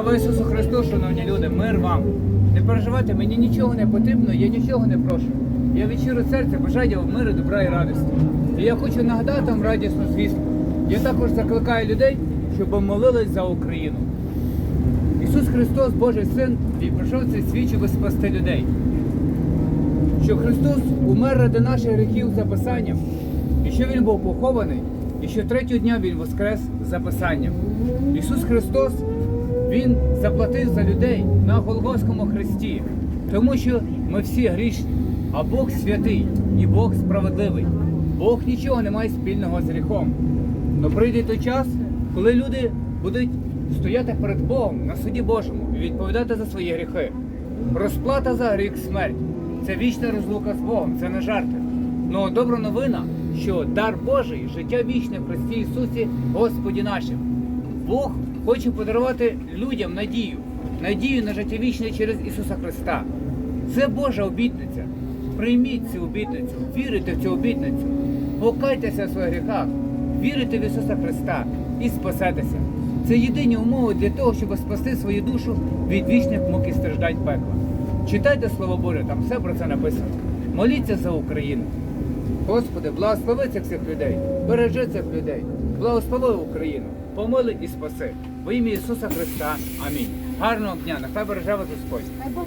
Слава Ісусу Христу, шановні люди, мир вам. Не переживайте, мені нічого не потрібно, я нічого не прошу. Я від щиро серця бажаю вам миру, добра і радості. І я хочу нагадати вам радісну звістку. Я також закликаю людей, щоб молились за Україну. Ісус Христос, Божий Син, Він прийшов цей світ, щоб спасти людей. Що Христос умер ради наших гріхів за Писанням, і що Він був похований, і що третього дня Він воскрес за Писанням. Ісус Христос Він заплатив за людей на Голгофському хресті, тому що ми всі грішні, а Бог святий і Бог справедливий. Бог нічого не має спільного з гріхом. Но прийде той час, коли люди будуть стояти перед Богом на суді Божому і відповідати за свої гріхи. Розплата за гріх смерть це вічна розлука з Богом, це не жарти. Ну добра новина, що дар Божий, життя вічне в Христі Ісусі, Господі нашим. Бог хоче подарувати людям надію, надію на життя вічне через Ісуса Христа. Це Божа обітниця. Прийміть цю обітницю, вірите в цю обітницю, покайтеся в своїх гріхах, вірите в Ісуса Христа і спасетеся. Це єдині умови для того, щоб спасти свою душу від вічних мук і страждань пекла. Читайте Слово Боже, там все про це написано. Моліться за Україну. Господи, благослови цих всіх людей, бережи цих людей, благослови Україну, помили і спаси. Во ім'я Ісуса Христа. Амінь. Гарного дня, нехай береже вас Господь.